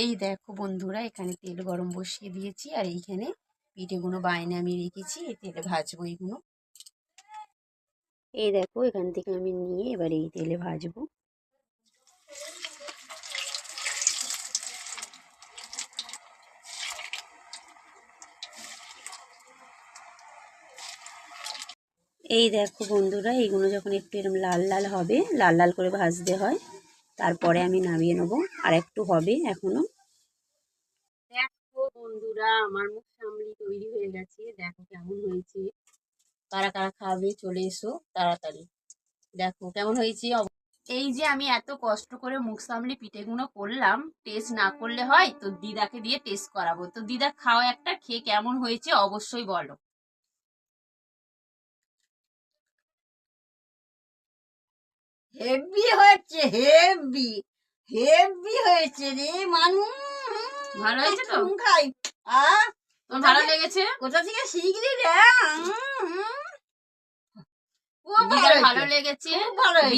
এই দেখো বন্ধুরা, এখানে তেল গরম বসিয়ে দিয়েছি, আর এইখানে পিঠেগুলো, বায়না আমি রেখেছি, এই তেলে ভাজবো এইগুলো এই দেখো, এখান থেকে আমি নিয়ে এবার এই তেলে ভাজবো। এই দেখো বন্ধুরা এইগুলো যখন একটু এরকম লাল লাল হবে, লাল লাল করে ভাজতে হয় তারপরে আমি নামিয়ে নেব। আর একটু হবে এখনও। দেখো বন্ধুরা, আমার মুখ সামলি তৈরি হয়ে গেছে। দেখো কেমন হয়েছে। কারা কারা খাবে চলে এসো তাড়াতাড়ি। দেখো কেমন হয়েছে এই যে আমি এত কষ্ট করে মুখ সামলি পিঠেগুলো করলাম টেস্ট না করলে হয়, তো দিদাকে দিয়ে টেস্ট করাবো। তো দিদা খাও একটা, খেয়ে কেমন হয়েছে অবশ্যই বলো। হেভি হয়েছে হেভি। হেভি হয়েছে রে মানুষ ভালো হয়েছে তো? খাই। আ? তোমার ভালো লেগেছে? কোথা থেকে শিখলি রে? হয়েছে। ভালো লেগেছে। ভালো হয়েছে।